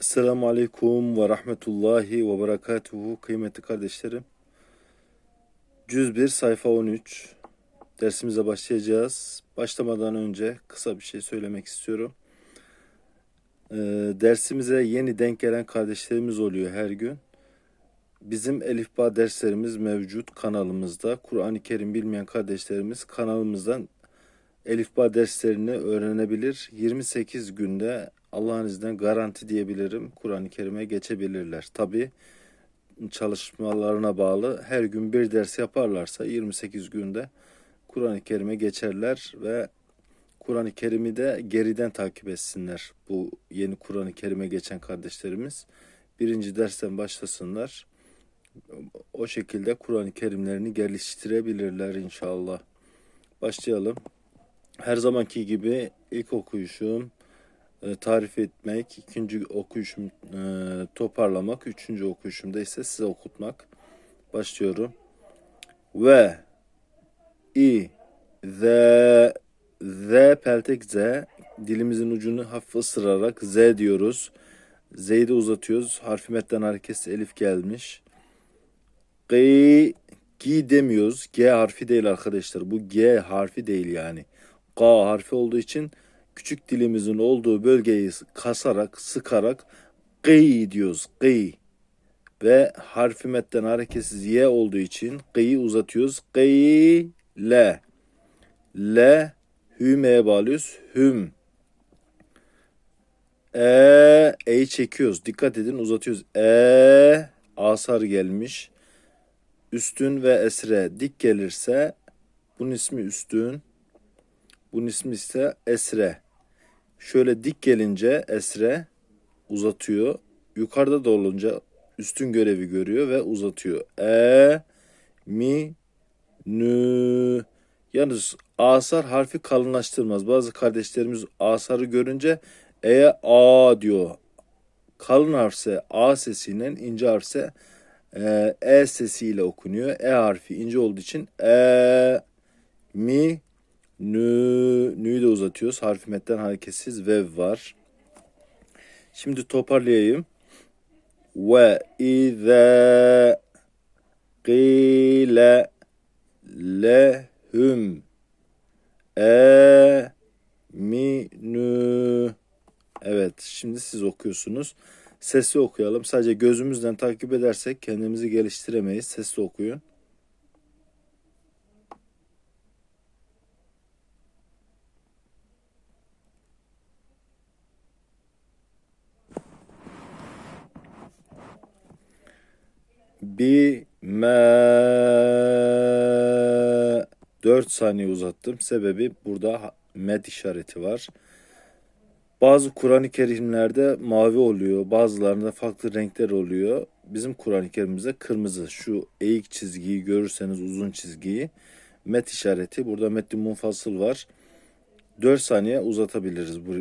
Esselamu Aleyküm ve Rahmetullahi ve Berekatuhu kıymetli kardeşlerim. Cüz 1 sayfa 13 dersimize başlayacağız. Başlamadan önce kısa bir şey söylemek istiyorum. Ee, dersimize yeni denk gelen kardeşlerimiz oluyor her gün. Bizim Elifba derslerimiz mevcut kanalımızda. Kur'an-ı Kerim bilmeyen kardeşlerimiz kanalımızdan Elifba derslerini öğrenebilir. 28 günde Allah'ın izniyle garanti diyebilirim Kur'an-ı Kerim'e geçebilirler. Tabi çalışmalarına bağlı her gün bir ders yaparlarsa 28 günde Kur'an-ı Kerim'e geçerler ve Kur'an-ı Kerim'i de geriden takip etsinler. Bu yeni Kur'an-ı Kerim'e geçen kardeşlerimiz birinci dersten başlasınlar. O şekilde Kur'an-ı Kerimlerini geliştirebilirler inşallah. Başlayalım. Her zamanki gibi ilk okuyuşum tarif etmek, ikinci okuyuşum e, toparlamak, üçüncü okuyuşumda ise size okutmak. Başlıyorum. Ve i ze z peltek z dilimizin ucunu hafif ısırarak z diyoruz. Z'yi de uzatıyoruz. Harfi metten hareketsiz elif gelmiş. G, G demiyoruz. G harfi değil arkadaşlar. Bu G harfi değil yani. G harfi olduğu için küçük dilimizin olduğu bölgeyi kasarak, sıkarak gıy diyoruz. Gıy. Ve harfi metten hareketsiz y olduğu için gıyı uzatıyoruz. Gıy le. Le hümeye bağlıyoruz. Hüm. E, e'yi çekiyoruz. Dikkat edin uzatıyoruz. E, asar gelmiş. Üstün ve esre dik gelirse bunun ismi üstün. Bunun ismi ise esre. Şöyle dik gelince esre uzatıyor. Yukarıda da olunca üstün görevi görüyor ve uzatıyor. E, mi, nü. Yalnız asar harfi kalınlaştırmaz. Bazı kardeşlerimiz asarı görünce e a diyor. Kalın harfse a sesiyle ince harfse e, e sesiyle okunuyor. E harfi ince olduğu için e mi nü nü'yü de uzatıyoruz. Harfi metten hareketsiz vev var. Şimdi toparlayayım. Ve izâ qîle lehum eminü Evet şimdi siz okuyorsunuz. Sesli okuyalım. Sadece gözümüzden takip edersek kendimizi geliştiremeyiz. Sesli okuyun. Bime 4 saniye uzattım. Sebebi burada med işareti var. Bazı Kur'an-ı Kerimlerde mavi oluyor. Bazılarında farklı renkler oluyor. Bizim Kur'an-ı Kerim'imizde kırmızı. Şu eğik çizgiyi görürseniz uzun çizgiyi. Met işareti. Burada metni munfasıl var. 4 saniye uzatabiliriz. Bu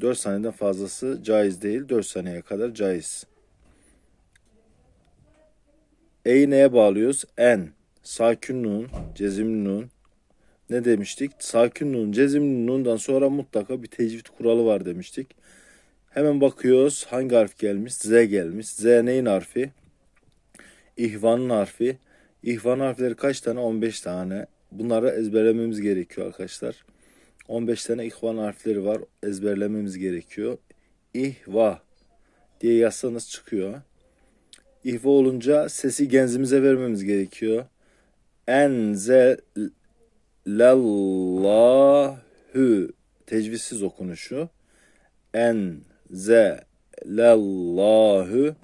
4 saniyeden fazlası caiz değil. 4 saniyeye kadar caiz. E'yi neye bağlıyoruz? En. Sakin nun, cezimli nun. Ne demiştik? Sakin nun, cezimli nundan sonra mutlaka bir tecvid kuralı var demiştik. Hemen bakıyoruz hangi harf gelmiş? Z gelmiş. Z neyin harfi? İhvanın harfi. İhvan harfleri kaç tane? 15 tane. Bunları ezberlememiz gerekiyor arkadaşlar. 15 tane ihvan harfleri var. Ezberlememiz gerekiyor. İhva diye yazsanız çıkıyor. İhva olunca sesi genzimize vermemiz gerekiyor. Enzelallahü tecvizsiz okunuşu. Enzelallahü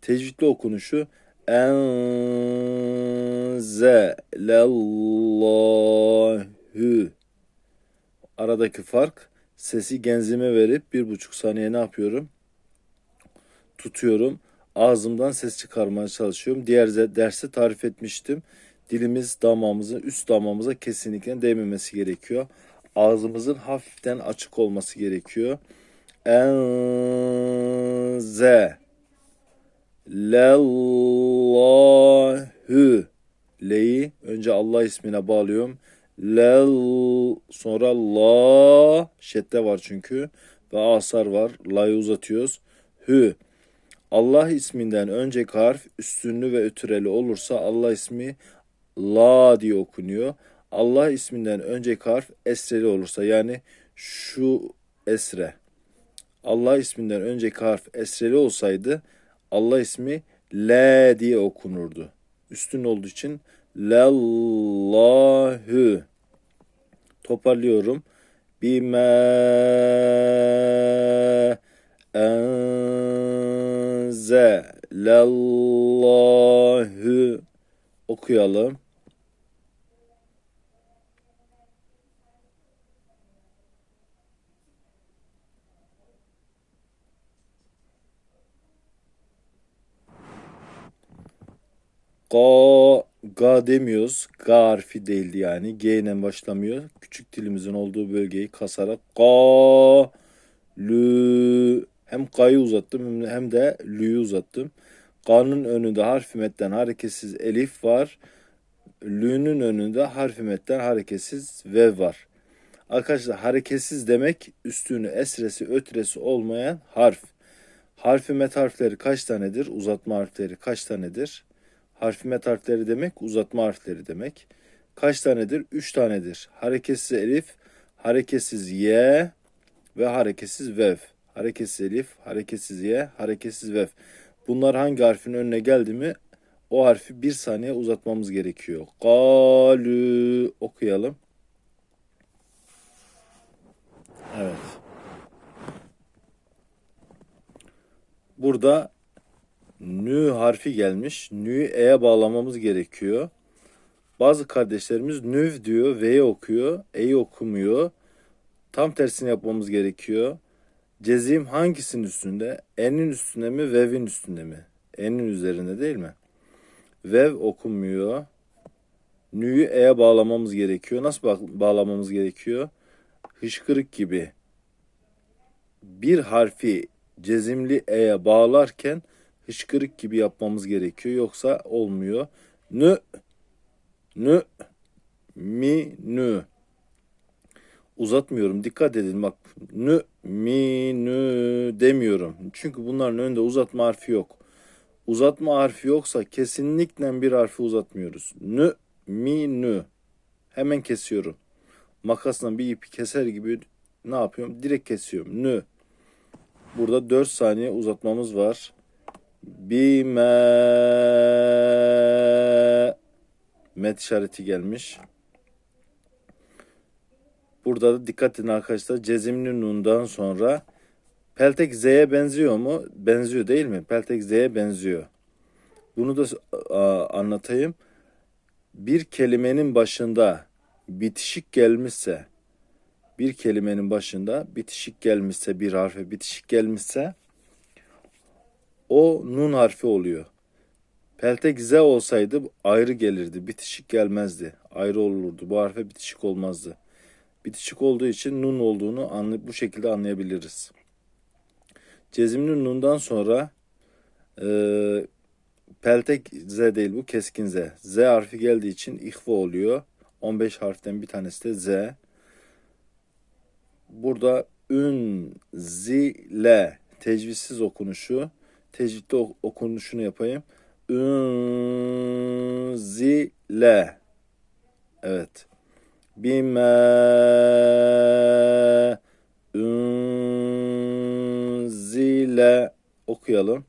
tecvidli okunuşu. Enzelallahü aradaki fark sesi genzime verip bir buçuk saniye ne yapıyorum? Tutuyorum ağzımdan ses çıkarmaya çalışıyorum. Diğer derste tarif etmiştim. Dilimiz damağımızın üst damağımıza kesinlikle değmemesi gerekiyor. Ağzımızın hafiften açık olması gerekiyor. Enze lellahü Le'yi önce Allah ismine bağlıyorum. Lel sonra la şedde var çünkü ve asar var. La'yı uzatıyoruz. Hü. Allah isminden önceki harf üstünlü ve ötüreli olursa Allah ismi la diye okunuyor. Allah isminden önceki harf esreli olursa yani şu esre. Allah isminden önceki harf esreli olsaydı Allah ismi L diye okunurdu. Üstün olduğu için Lallahü. Toparlıyorum. Bime enzelallahü okuyalım. Ga, ga demiyoruz. Ga harfi değildi yani. G ile başlamıyor. Küçük dilimizin olduğu bölgeyi kasarak ga, lü hem ga'yı uzattım hem de, lü'yü uzattım. Ga'nın önünde harfi metten hareketsiz elif var. Lü'nün önünde harfi metten hareketsiz vev var. Arkadaşlar hareketsiz demek üstünü esresi ötresi olmayan harf. Harfi met harfleri kaç tanedir? Uzatma harfleri kaç tanedir? Harfi met harfleri demek uzatma harfleri demek. Kaç tanedir? Üç tanedir. Hareketsiz elif, hareketsiz y ve hareketsiz vev. Hareketsiz elif, hareketsiz y, hareketsiz vev. Bunlar hangi harfin önüne geldi mi o harfi bir saniye uzatmamız gerekiyor. Galü okuyalım. Evet. Burada nü harfi gelmiş. Nü'yü e'ye bağlamamız gerekiyor. Bazı kardeşlerimiz nüv diyor, v'yi okuyor, e'yi okumuyor. Tam tersini yapmamız gerekiyor. Cezim hangisinin üstünde? E'nin üstünde mi, vev'in üstünde mi? E'nin üzerinde değil mi? Vev okunmuyor. Nü'yü e'ye bağlamamız gerekiyor. Nasıl ba- bağlamamız gerekiyor? Hışkırık gibi. Bir harfi cezimli e'ye bağlarken hışkırık gibi yapmamız gerekiyor. Yoksa olmuyor. Nü, nü, mi, nü. Uzatmıyorum. Dikkat edin bak. Nü, mi, nü demiyorum. Çünkü bunların önünde uzatma harfi yok. Uzatma harfi yoksa kesinlikle bir harfi uzatmıyoruz. Nü, mi, nü. Hemen kesiyorum. Makasla bir ipi keser gibi ne yapıyorum? Direkt kesiyorum. Nü. Burada 4 saniye uzatmamız var. Bime met işareti gelmiş. Burada da dikkat edin arkadaşlar. Cezimli nundan sonra peltek z'ye benziyor mu? Benziyor değil mi? Peltek z'ye benziyor. Bunu da a, anlatayım. Bir kelimenin başında bitişik gelmişse bir kelimenin başında bitişik gelmişse bir harfe bitişik gelmişse o nun harfi oluyor. Peltek z olsaydı ayrı gelirdi. Bitişik gelmezdi. Ayrı olurdu. Bu harfe bitişik olmazdı. Bitişik olduğu için nun olduğunu anlay bu şekilde anlayabiliriz. Cezimli nundan sonra e, peltek z değil bu keskin z. Z harfi geldiği için ihva oluyor. 15 harften bir tanesi de z. Burada ün, zile tecvizsiz okunuşu. Tecvidde ok- okunuşunu yapayım. Ün, zile. Evet. Bime ünzile okuyalım.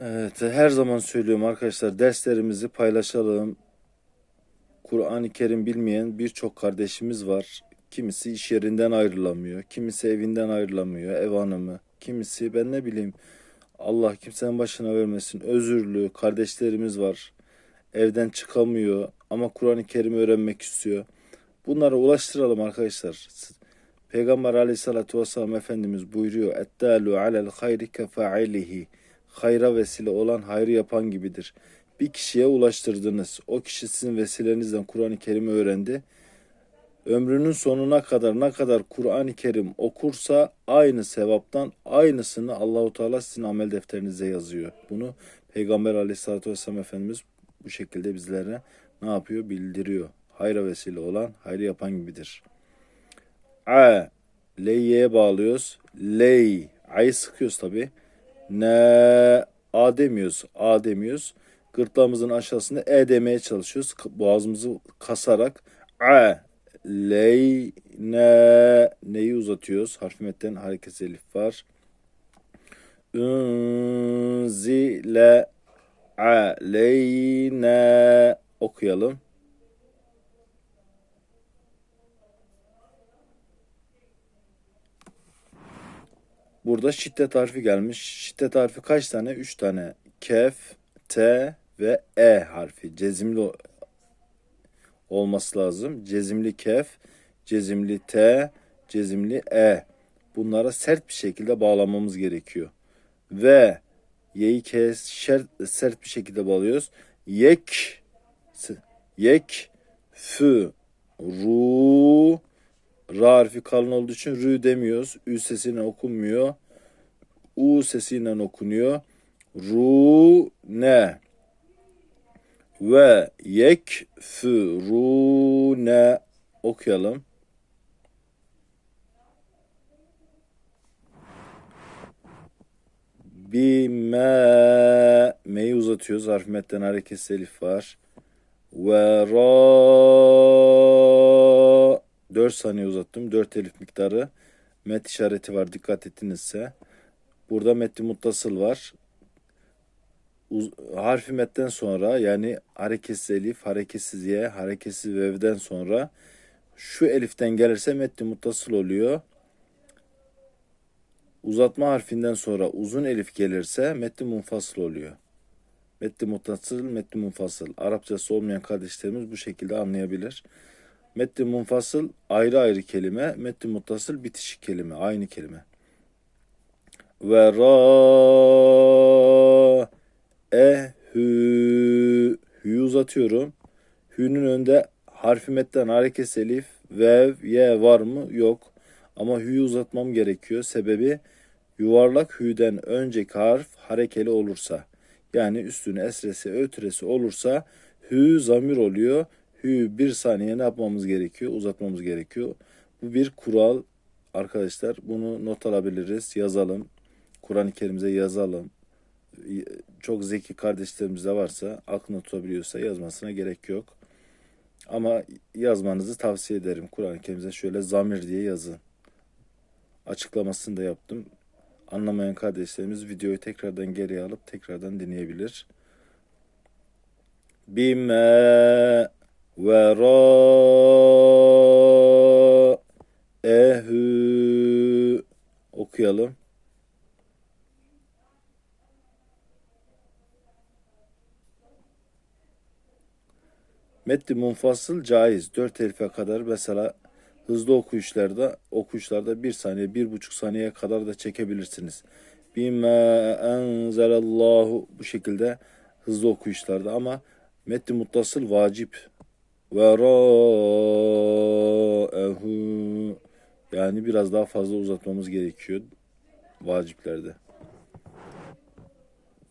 Evet, her zaman söylüyorum arkadaşlar derslerimizi paylaşalım. Kur'an-ı Kerim bilmeyen birçok kardeşimiz var. Kimisi iş yerinden ayrılamıyor, kimisi evinden ayrılamıyor, ev hanımı, kimisi ben ne bileyim Allah kimsenin başına vermesin. Özürlü kardeşlerimiz var. Evden çıkamıyor ama Kur'an-ı Kerim'i öğrenmek istiyor. Bunlara ulaştıralım arkadaşlar. Peygamber aleyhissalatü vesselam Efendimiz buyuruyor. Ettalu alel hayri kefailihi. Hayra vesile olan hayrı yapan gibidir. Bir kişiye ulaştırdınız. O kişi sizin vesilenizden Kur'an-ı Kerim'i öğrendi. Ömrünün sonuna kadar ne kadar Kur'an-ı Kerim okursa aynı sevaptan aynısını Allahu Teala sizin amel defterinize yazıyor. Bunu Peygamber Aleyhisselatü Vesselam Efendimiz bu şekilde bizlere ne yapıyor? Bildiriyor. hayra vesile olan, hayrı yapan gibidir. A, L'ye bağlıyoruz. Ley, A'yı sıkıyoruz tabi. Ne, A demiyoruz, A demiyoruz. Gırtlağımızın aşağısında E demeye çalışıyoruz. Boğazımızı kasarak A, Ley, ne, neyi uzatıyoruz. Harf metten hareketsiz elif var. Unzile aleyne okuyalım. Burada şiddet harfi gelmiş. Şiddet harfi kaç tane? Üç tane. Kef, T ve E harfi. Cezimli olması lazım. Cezimli kef, cezimli T, cezimli E. Bunlara sert bir şekilde bağlamamız gerekiyor. Ve Y'yi kes, şer- sert bir şekilde bağlıyoruz. Yek, yek, fü, ru, ra harfi kalın olduğu için rü demiyoruz. Ü sesiyle okunmuyor. U sesiyle okunuyor. Ru, ne. Ve yek, fü, ru, ne. Okuyalım. Bime meyi uzatıyoruz. Harf metten hareketsiz elif var. Ve ra 4 saniye uzattım. 4 elif miktarı. Met işareti var dikkat ettinizse. Burada metni muttasıl var. Harfi metten sonra yani hareketsiz elif, hareketsiz ye, hareketsiz vevden sonra şu eliften gelirse metni muttasıl oluyor. Uzatma harfinden sonra uzun elif gelirse metni munfasıl oluyor. Metni muttasıl, metni munfasıl. Arapçası olmayan kardeşlerimiz bu şekilde anlayabilir. Metni munfasıl ayrı ayrı kelime, metni muttasıl bitişik kelime, aynı kelime. Ve ra e hü hü'yü uzatıyorum. Hü'nün önünde harfi metten hareketsiz elif, vev, ye var mı? Yok. Ama hü'yü uzatmam gerekiyor. Sebebi yuvarlak hü'den önceki harf harekeli olursa. Yani üstüne esresi, ötüresi olursa hü zamir oluyor. Hü bir saniye ne yapmamız gerekiyor? Uzatmamız gerekiyor. Bu bir kural. Arkadaşlar bunu not alabiliriz. Yazalım. Kur'an-ı Kerim'e yazalım. Çok zeki kardeşlerimiz de varsa aklına tutabiliyorsa yazmasına gerek yok. Ama yazmanızı tavsiye ederim. Kur'an-ı Kerim'e şöyle zamir diye yazın. Açıklamasını da yaptım. Anlamayan kardeşlerimiz videoyu tekrardan geriye alıp tekrardan dinleyebilir. Bime ve ra ehü okuyalım. Metni munfasıl caiz. Dört elife kadar mesela hızlı okuyuşlarda okuyuşlarda bir saniye, bir buçuk saniyeye kadar da çekebilirsiniz. Bima enzelallahu bu şekilde hızlı okuyuşlarda ama metni muttasıl vacip. Ve ra'ehu yani biraz daha fazla uzatmamız gerekiyor vaciplerde.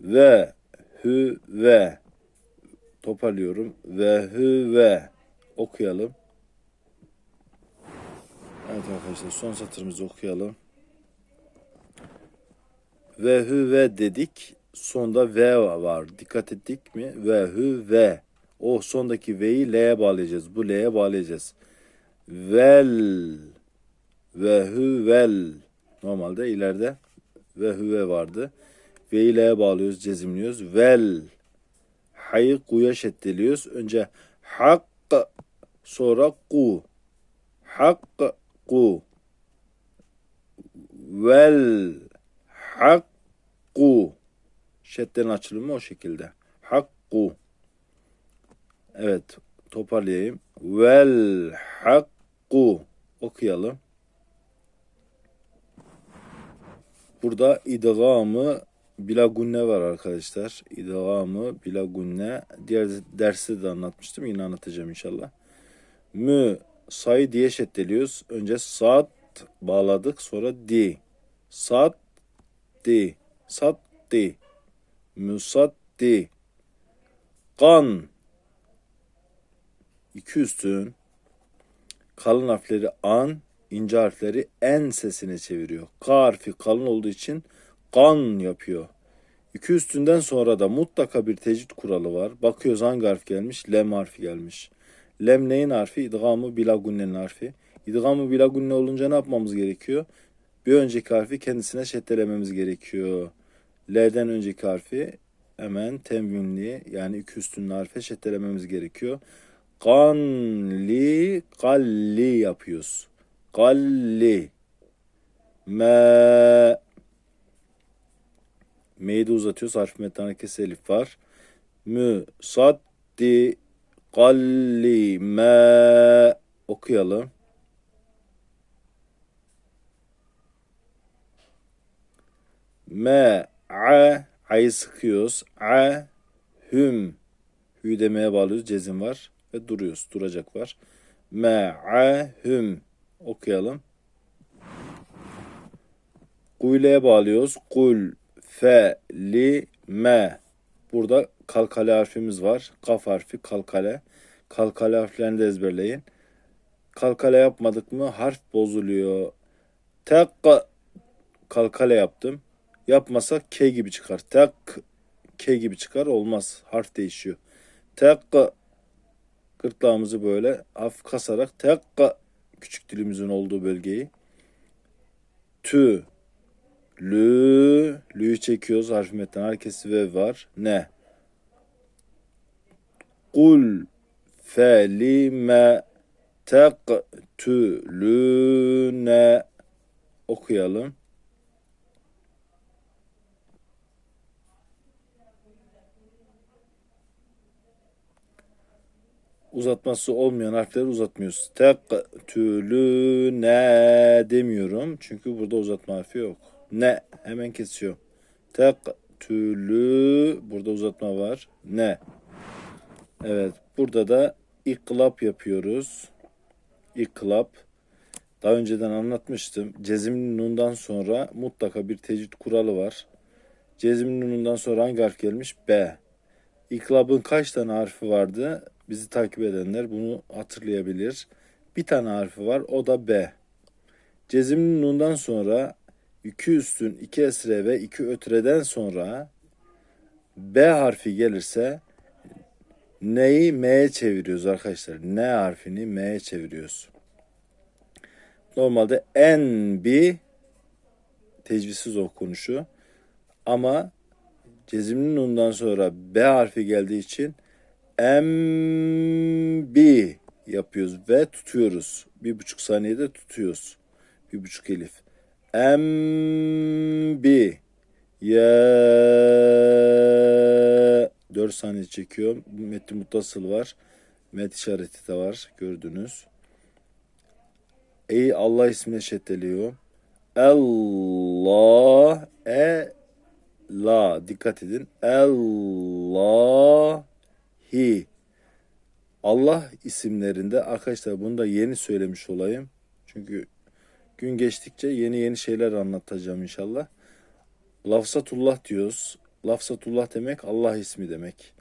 Ve hü ve toparlıyorum. Ve hü ve okuyalım. Evet arkadaşlar son satırımızı okuyalım. Ve hü ve dedik. Sonda ve var. Dikkat ettik mi? Ve hü ve. O sondaki ve'yi l'ye bağlayacağız. Bu l'ye bağlayacağız. Vel. Ve hü vel. Normalde ileride ve hüve vardı. Ve'yi l'ye bağlıyoruz, cezimliyoruz. Vel. Hayı kuya şeddeliyoruz. Önce hak sonra ku. Hak ku vel hakku şeddenin açılımı o şekilde. Hakku. Evet toparlayayım. Vel hakku okuyalım. Burada idgamı bila gunne var arkadaşlar. İdgamı bila gunne. Diğer derste de anlatmıştım. Yine anlatacağım inşallah. Mü sayı diye şeddeliyoruz. Önce sat bağladık sonra di. Sat di. Sat di. Musat di. Kan. iki üstün kalın harfleri an, ince harfleri en sesine çeviriyor. K harfi kalın olduğu için kan yapıyor. İki üstünden sonra da mutlaka bir tecvid kuralı var. Bakıyoruz hangi harf gelmiş? Lem harfi gelmiş. Lem neyin harfi? İdgamı bilagunnenin harfi. İdgamı bilagunne olunca ne yapmamız gerekiyor? Bir önceki harfi kendisine şeddelememiz gerekiyor. L'den önceki harfi hemen temvinli yani iki üstünlü harfe şeddelememiz gerekiyor. Ganli, galli yapıyoruz. Galli. Me. M'yi de uzatıyoruz. Harf metni harekesi elif var. Mü, saddi, galli, me. Okuyalım. Me, a, a'yı sıkıyoruz. A, hüm. Hü demeye bağlıyoruz. Cezim var. Ve duruyoruz. Duracak var. Me, a, hüm. Okuyalım. Kuyle'ye bağlıyoruz. Kul, fe, li, me. Burada kalkale harfimiz var. Kaf harfi kalkale. Kalkale harflerini de ezberleyin. Kalkale yapmadık mı harf bozuluyor. Tek kalkale yaptım. Yapmasak K gibi çıkar. Tek K gibi çıkar olmaz. Harf değişiyor. Tek gırtlağımızı böyle hafif kasarak tek küçük dilimizin olduğu bölgeyi tü lü lü'yü çekiyoruz. Harf metten ve var. Ne? Kul felime tektülüne okuyalım. uzatması olmayan harfleri uzatmıyoruz. Tektülüne demiyorum. Çünkü burada uzatma harfi yok. Ne hemen kesiyor. Tektülü burada uzatma var. Ne. Evet burada da iklap yapıyoruz. İklap. Daha önceden anlatmıştım. Cezimli nundan sonra mutlaka bir tecvid kuralı var. Cezimli nundan sonra hangi harf gelmiş? B. İklabın kaç tane harfi vardı? Bizi takip edenler bunu hatırlayabilir. Bir tane harfi var o da B. Cezimli nundan sonra iki üstün, iki esre ve iki ötreden sonra B harfi gelirse neyi M'ye çeviriyoruz arkadaşlar. N harfini M'ye çeviriyoruz. Normalde en bir tecvizsiz okunuşu ama cezimli nundan sonra B harfi geldiği için MB yapıyoruz ve tutuyoruz. Bir buçuk saniyede tutuyoruz. Bir buçuk elif. MB ya 4 saniye çekiyor. Metni muttasıl var. Met işareti de var. Gördünüz. Ey Allah ismine şeddeliyor. Allah e la dikkat edin. Allah hi. Allah isimlerinde arkadaşlar bunu da yeni söylemiş olayım. Çünkü gün geçtikçe yeni yeni şeyler anlatacağım inşallah. Lafzatullah diyoruz. Lafzatullah demek Allah ismi demek.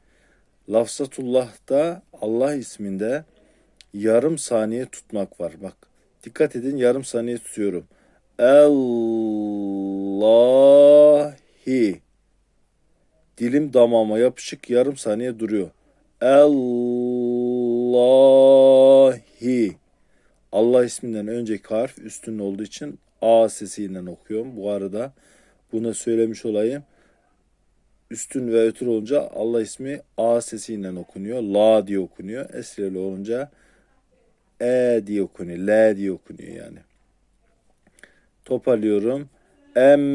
Lafzatullah'ta Allah isminde yarım saniye tutmak var. Bak dikkat edin yarım saniye tutuyorum. Allahi. Dilim damağıma yapışık yarım saniye duruyor. Allahi. Allah isminden önceki harf üstün olduğu için A sesiyle okuyorum. Bu arada bunu söylemiş olayım. Üstün ve ötür olunca Allah ismi A sesiyle okunuyor. La diye okunuyor. Esreli olunca E diye okunuyor. L diye okunuyor yani. Toparlıyorum. Enbiya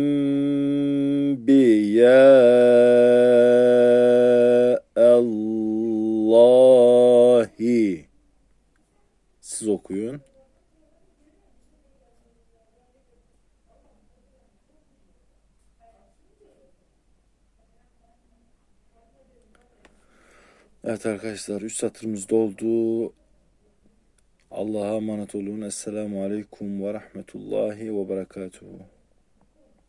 Allahi. Siz okuyun. Evet arkadaşlar 3 satırımız doldu. Allah'a emanet olun. Esselamu Aleyküm ve Rahmetullahi ve Berekatuhu.